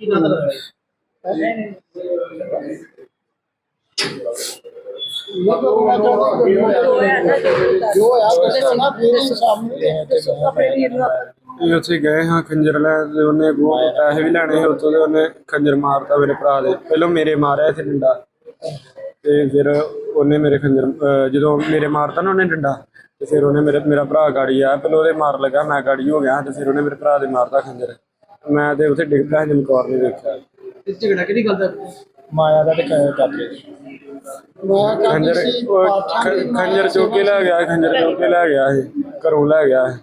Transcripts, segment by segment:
ਕੀ ਨਜ਼ਰ ਆ ਇਹ ਉੱਥੇ ਗਏ ਹਾਂ ਖੰਜਰ ਲੈ ਤੇ ਉਹਨੇ ਗੋ ਪੈਸੇ ਵੀ ਲੈਣੇ ਸੀ, ਉੱਥੋਂ ਤੇ ਉਹਨੇ ਖੰਜਰ ਮਾਰਤਾ ਮੇਰੇ ਭਰਾ ਦੇ। ਪਹਿਲਾਂ ਮੇਰੇ ਮਾਰਿਆ ਸੀ ਡੰਡਾ ਤੇ ਫਿਰ ਉਹਨੇ ਮੇਰੇ ਖੰਜਰ, ਅਹ ਜਦੋਂ ਮੇਰੇ ਮਾਰਤਾ ਨਾ ਉਹਨੇ ਡੰਡਾ, ਤੇ ਫਿਰ ਉਹਨੇ ਮੇਰੇ, ਮੇਰਾ ਭਰਾ ਗਾੜੀ ਆ ਪਹਿਲਾਂ ਉਹਦੇ ਮਾਰ ਲੱਗਾ, ਮੈਂ ਗਾੜੀ ਹੋ ਗਿਆ ਤੇ ਫਿਰ ਉਹਨੇ ਮੇਰੇ ਭਰਾ ਦੇ ਮਾਰਤਾ ਖੰਜਰ। ਮੈਂ ਤੇ ਉੱਥੇ ਡਿੱਗ ਪਿਆ ਜਮਕੌਰ ਨੇ ਦੇਖਿਆ। ਇਸ ਝਗੜਾ ਕਿਹੜੀ ਗੱਲ ਦਾ? ਮਾਇਆ ਦਾ ਤੇ ਕਹਿੰਦੀ ਖੰਜਰ ਸੀ ਉਹ ਖ- ਦੀ ਖੰਜਰ ਚੁੱਕ ਕੇ ਲੈ ਗਿਆ ਖੰਜਰ ਚੁੱਕ ਕੇ ਲੈ ਗਿਆ ਇਹ ਘਰੋਂ ਲੈ ਗਿਆ ਇਹ।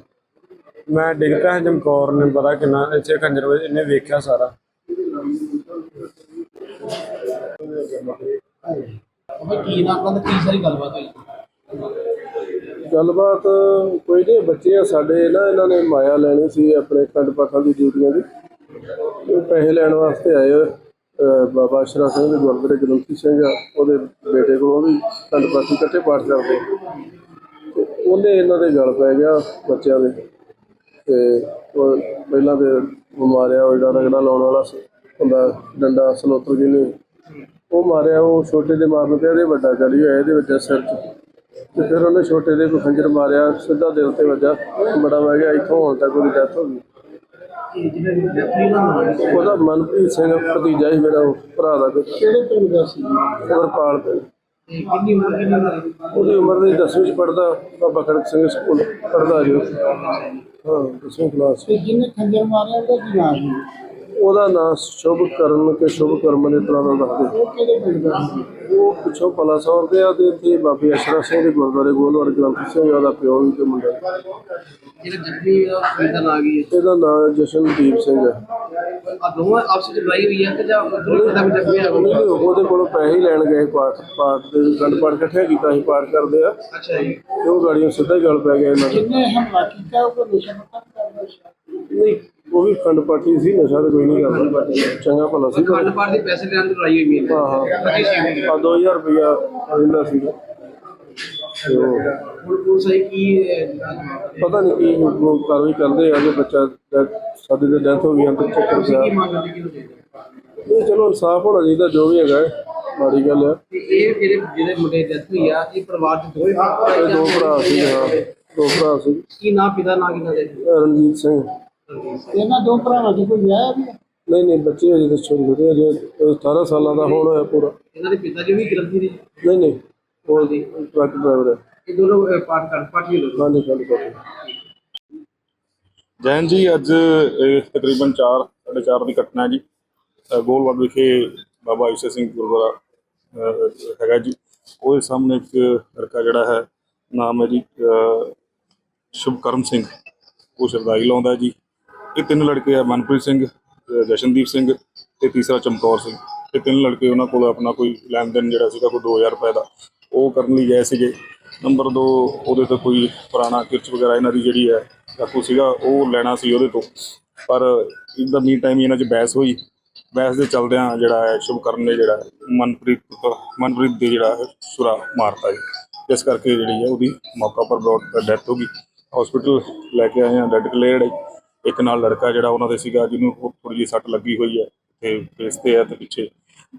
ਮੈਂ ਡਿੱਗ ਪਿਆ ਜਮਕੌਰ ਨੇ ਪਤਾ ਕਿੰਨਾ ਇੱਥੇ ਖੰਜਰ ਵਿੱਚ ਇਹਨੇ ਵੇਖਿਆ ਸਾਰਾ। ਉਹ ਕੀ ਨਾ ਕਹਿੰਦਾ ਕੀ ਸਾਰੀ ਗੱਲਬਾਤ ਹੋਈ। ਗੱਲਬਾਤ ਕੋਈ ਨਹੀਂ ਬੱਚੇ ਆ ਸਾਡੇ ਨਾ ਇਹਨਾਂ ਨੇ ਮਾਇਆ ਲੈਣੀ ਸੀ ਆਪਣੇ ਖੰਡ ਪਾਠਾਂ ਦੀ ਡਿਊਟੀਆਂ ਦੀ। ਉਹ ਪੈਸੇ ਲੈਣ ਵਾਸਤੇ ਆਏ ਅਹ ਬਾਬਾ ਅਸ਼ਰਾ ਸਿੰਘ ਦੇ ਗੁਰਦੁਆਰੇ ਗ੍ਰੰਥੀ ਸਿੰਘ ਆ, ਉਹਦੇ ਬੇਟੇ ਕੋਲੋਂ ਵੀ ਖੰਡ ਪਾਠੀ ਇਕੱਠੇ ਪਾਠ ਕਰਦੇ। ਤੇ ਉਹਨੇ ਇਹਨਾਂ ਦੇ ਗਲ ਪੈ ਗਿਆ ਬੱਚਿਆਂ ਦੇ। ਤੇ ਉਹ ਪਹਿਲਾਂ ਤੇ ਬਿਮਾਰਿਆ ਮਾਰਿਆ ਉਹ ਜਿਹੜਾ ਰਗੜਾ ਲਾਉਣ ਵਾਲਾ ਸੀ ਹੁੰਦਾ ਡੰਡਾ ਸਲੋਤਰ ਜਿਹਨੇ ਉਹ ਮਾਰਿਆ ਉਹ ਛੋਟੇ ਦੇ ਮਾਰਨ ਤੇ ਇਹਦੇ ਵੱਡਾ ਚੜੀ ਹੋਇਆ ਇਹਦੇ ਵਿੱਚ ਸਿਰ 'ਚ। ਤੇ ਫਿਰ ਉਹਨੇ ਛੋਟੇ ਦੇ ਕੋਈ ਖੰਜਰ ਮਾਰਿਆ ਸਿੱਧਾ ਦਿਲ ਤੇ ਵੱਜਾ ਬੜਾ ਵਹਿ ਗਿਆ ਇੱਥੋਂ ਹੋਣ ਤੱਕ ਉਹਦੀ ਡੈਥ ਹੋ ਗਈ। ਉਹਦਾ ਮਨਪ੍ਰੀਤ ਸਿੰਘ ਭਤੀਜਾ ਸੀ ਮੇਰਾ ਉਹ ਭਰਾ ਦਾ ਕਿਹੜੇ ਪਿੰਡ ਦਾ ਸੀ? ਵਰਪਾਲ ਪਿੰਡ। ਤੇ ਕਿੰਨੀ ਉਮਰ ਕਿੰਨੀ ਉਮਰ ਹੈ? ਉਹਦੀ ਉਮਰ ਦੇ 10ਵੀਂ ਚ ਪੜਦਾ ਬਾਬਾ ਖੜਕ ਸਿੰਘ ਸਕੂਲ ਪੜਦਾ ਜੋ ਹਾਂ ਦਸਵੀਂ ਕਲਾਸ ਤੇ ਜਿਹਨੇ ਖੰਜਰ ਮਾਰਿਆ ਉਹਦਾ ਕੀ ਨਾਮ ਸੀ? ਉਹਦਾ ਨਾਂ ਸ਼ੁਭ ਕਰਨ ਕੇ ਸ਼ੁਭ ਕਰਮ ਦੇ ਤਰ੍ਹਾਂ ਦਾ ਦੱਸਦੇ। ਉਹ ਪਿੱਛੋਂ ਪਲਾ ਸੌਰ ਦੇ ਆ ਤੇ ਇੱਥੇ ਬਾਬੇ ਅਸ਼ਰਾ ਸਿੰਘ ਦੇ ਗੁਰਦੁਆਰੇ ਗੋਲਵਾਰ ਗ੍ਰੰਥੀ ਸਿੰਘ ਉਹਦਾ ਪਿਓ ਵੀ ਤੇ ਮੁੰਡਾ ਇਹਦਾ ਨਾਂ ਜਸ਼ਨਦੀਪ ਸਿੰਘ ਹੈ। ਉਹਨੇ ਉਹਦੇ ਕੋਲੋਂ ਪੈਸੇ ਹੀ ਲੈਣ ਗਏ ਪਾਠ ਪਾਠ ਦੇ ਗੰਢ ਪਾਠ ਇਕੱਠੇ ਕੀਤਾ ਸੀ ਪਾਠ ਕਰਦੇ ਆ। ਅੱਛਾ ਜੀ। ਤੇ ਉਹ ਗਾੜੀਆਂ ਸਿੱਧਾ ਹੀ ਗਲ ਪੈ ਗਿਆ ਇਹਨਾਂ ਦਾ। ਨਹੀਂ ਉਹ ਵੀ ਖੰਡ ਪਾਠੀ ਸੀ ਨਸ਼ਾ ਤਾਂ ਕੋਈ ਨਹੀਂ ਕਰਦਾ। ਚੰਗਾ ਭਲਾ ਸੀ। ਖੰਡ ਪਾਠ ਦੇ ਪੈਸੇ ਲੈਣ ਦੀ ਲੜਾਈ ਹੋਈ ਹੈ ਹਾਂ। ਹਾਂ ਆ 2000 ਰੁਪਇਆ ਰਹਿੰਦਾ ਅਹ, ਪਤਾ ਨਹੀਂ ਕੀ ਉਹ ਕਾਰਵਾਈ ਕਰਦੇ ਆ ਜੇ ਬੱਚਾ ਸਾਡੇ ਦੇ ਡੈਥ ਹੋ ਗਈ ਅੰਦਰ ਚੱਕਰ ਪਿਆ। ਇਹ ਚਲੋ ਇਨਸਾਫ ਹੋਣਾ ਚਾਹੀਦਾ ਜੋ ਵੀ ਹੈਗਾ। ਮਾੜੀ ਗੱਲ ਆ। ਇਹ ਜਿਹੜੇ ਜਿਹੜੇ ਮੁੰਡੇ ਡੈਥ ਹੋਈ ਆ ਇਹ ਪਰਿਵਾਰ ਦੇ ਦੋਵੇਂ ਦੋ ਭਰਾ ਸੀ ਹਾਂ ਦੋ ਭਰਾ ਸੀ। ਕੀ ਨਾਂ ਪਿਤਾ ਨਾਂ ਕਿਹਨਾਂ ਦੇ? ਰਣਜੀਤ ਸਿੰਘ। ਇਹਨਾਂ ਦੋ ਭਰਾਵਾਂ ਚ ਕੋਈ ਵਿਆਹ ਵੀ ਹੈ? ਨਹੀਂ ਨਹੀਂ ਬੱਚੇ ਅਜੇ ਤਾਂ ਛੋਟੇ ਛੋਟੇ ਅਜੇ 18 ਸਾਲਾਂ ਦਾ ਹੋਣ ਹੋਇਆ ਪੂਰਾ। ਇਹਨਾਂ ਦੇ ਪਿਤਾ ਜੀ ਵੀ ਗ੍ਰੰਥੀ ਨੇ? ਨਹੀਂ ਨਹੀਂ। ਉਹ ਟਰੱਕ ਡਰਾਈਵਰ ਹੈ। ਇਹ ਦੋਨੋਂ ਅਹ, ਪਾਠ ਕਰ ਪਾਠ ਵੀ ਲੋਕ ਹਾਂਜੀ ਹਾਂਜੀ ਹਾਂਜੀ ਜੈਨ ਜੀ ਅੱਜ ਇਹ ਤਕਰੀਬਨ 4 4:30 ਦੀ ਘਟਨਾ ਹੈ ਜੀ। ਅ, ਗੋਲਵਾਲ ਵਿਖੇ ਬਾਬਾ ਈਸ਼ਰ ਸਿੰਘ ਗੁਰਦੁਆਰਾ ਹੈਗਾ ਜੀ। ਉਹਦੇ ਸਾਹਮਣੇ ਇੱਕ ਲੜਕਾ ਜਿਹੜਾ ਹੈ ਨਾਮ ਹੈ ਜੀ ਅ, ਸ਼ੁਭਕਰਮ ਸਿੰਘ। ਉਹ ਸ਼ਰਦਾਈ ਲਾਉਂਦਾ ਜੀ। ਇਹ ਤਿੰਨ ਲੜਕੇ ਆ, ਮਨਪ੍ਰੀਤ ਸਿੰਘ ਜਸ਼ਨਦੀਪ ਸਿੰਘ ਤੇ ਤੀਸਰਾ ਚਮਕੌਰ ਸਿੰਘ। ਇਹ ਤਿੰਨ ਲੜਕੇ ਉਹਨਾਂ ਕੋਲ ਆਪਣਾ ਕੋਈ ਲੈਣ ਦੇਣ ਜਿਹੜਾ ਸੀਗਾ, ਕੋਈ 2000 ਰੁਪਏ ਦਾ, ਉਹ ਕਰਨ ਲਈ ਗਏ ਸੀਗੇ। ਨੰਬਰ 2 ਉਹਦੇ ਤੋਂ ਕੋਈ ਪੁਰਾਣਾ ਕਿਰਚ ਵਗੈਰਾ ਇਹਨਾਂ ਦੀ ਜਿਹੜੀ ਹੈ ਚਾਕੂ ਸੀਗਾ, ਉਹ ਲੈਣਾ ਸੀ ਉਹਦੇ ਤੋਂ। ਪਰ ਇਨ ਦਾ ਮੀਨ ਟਾਈਮ ਇਹਨਾਂ 'ਚ ਬਹਿਸ ਹੋਈ। ਬਹਿਸ ਦੇ ਚਲਦਿਆਂ ਜਿਹੜਾ ਹੈ, ਸ਼ੁਭਕਰਨ ਨੇ ਜਿਹੜਾ ਮਨਪ੍ਰੀਤ ਮਨਪ੍ਰੀਤ ਦੇ ਜਿਹੜਾ ਹੈ, ਸੁਰਾ ਮਾਰਤਾ ਜੀ। ਇਸ ਕਰਕੇ ਜਿਹੜੀ ਹੈ, ਉਹਦੀ ਮੌਕਾ ਪਰ ਬਰੋਡ ਡੈਥ ਹੋ ਗਈ। ਹਸਪੀਟਲ ਲੈ ਕੇ ਆਏ ਹਾਂ, ਡੈਡ ਕਲੇਅਰਡ ਹੈ ਇੱਕ ਨਾਲ ਲੜਕਾ ਜਿਹੜਾ ਉਹਨਾਂ ਦੇ ਸੀਗਾ ਜਿਹਨੂੰ ਥੋੜੀ ਜਿਹੀ ਸੱਟ ਲੱਗੀ ਹੋਈ ਹੈ ਤੇ ਫੇਸ ਤੇ ਹੈ ਤੇ ਪਿੱਛੇ।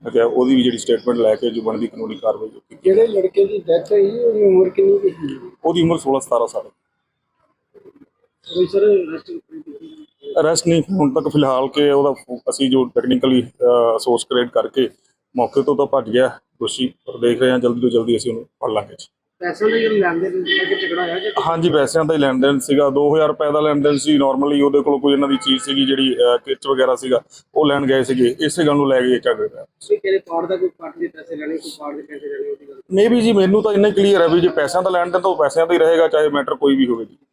ਅਗਿਆ ਉਹਦੀ ਵੀ ਜਿਹੜੀ ਸਟੇਟਮੈਂਟ ਲੈ ਕੇ ਜੋ ਬਣਦੀ ਕਾਨੂੰਨੀ ਕਾਰਵਾਈ ਕੀਤੀ ਜਿਹੜੇ ਲੜਕੇ ਦੀ ਡੈਥ ਹੋਈ ਉਹਦੀ ਉਮਰ ਕਿੰਨੀ ਕੁ ਸੀ? ਉਹਦੀ ਉਮਰ 16 17 ਸਾਲ। ਸਰ ਅਰੈਸਟ ਨਹੀਂ ਹੁਣ ਤੱਕ ਫਿਲਹਾਲ ਕਿ ਉਹਦਾ ਅਸੀਂ ਜੋ ਟੈਕਨੀਕਲੀ ਅਸੋਸ ਕ੍ਰੀਏਟ ਕਰਕੇ ਮੌਕੇ ਤੋਂ ਤਾਂ ਭੱਜ ਗਿਆ। ਦੋਸ਼ੀ ਪਰ ਦੇਖ ਰਹੇ ਹਾਂ ਜਲਦੀ ਤੋਂ ਜਲਦੀ ਅਸੀਂ ਉਹਨੂੰ ਫੜ ਲਾਂਗੇ। ਪੈਸੇ ਦੇ ਜਿਹੜੇ ਲੈਂਦੇ ਨੇ ਕਿ ਝਗੜਾ ਹੋਇਆ ਕਿ ਹਾਂਜੀ ਪੈਸਿਆਂ ਦਾ ਹੀ ਲੈਣ ਦੇਣ ਸੀਗਾ 2000 ਰੁਪਏ ਦਾ ਲੈਣ ਦੇਣ ਸੀ। ਨਾਰਮਲੀ ਉਹਦੇ ਕੋਲ ਕੋਈ ਇਹਨਾਂ ਦੀ ਚੀਜ਼ ਸੀਗੀ ਜਿਹੜੀ ਕਿਚ ਵਗੈਰਾ ਸੀਗਾ ਉਹ ਲੈਣ ਗਏ ਸੀਗੇ। ਇਸੇ ਗੱਲ ਨੂੰ ਲੈ ਕੇ ਝਗੜੇ ਕਿਹੜੇ ਦਾ ਕੋਈ ਪਾਰਟ ਦੇ ਪੈਸੇ ਲੈਣੇ ਕੋਈ ਪਾੜ ਦੇ ਪੈਸੇ ਲੈਣੇ ਉਹਦੀ ਗੱਲ ਮੇਬੀ ਜੀ ਮੈਨੂੰ ਤਾਂ ਇੰਨਾ ਕਲੀਅਰ ਹੈ ਵੀ ਜੇ ਪੈਸਿਆਂ ਦਾ ਲੈਣ ਦੇਣ ਤਾਂ ਉਹ ਪੈਸਿਆਂ ਦਾ ਹੀ ਰਹੇਗਾ ਚਾਹੇ ਮੈਟਰ ਕੋਈ ਵੀ ਹੋਵੇ ਜੀ।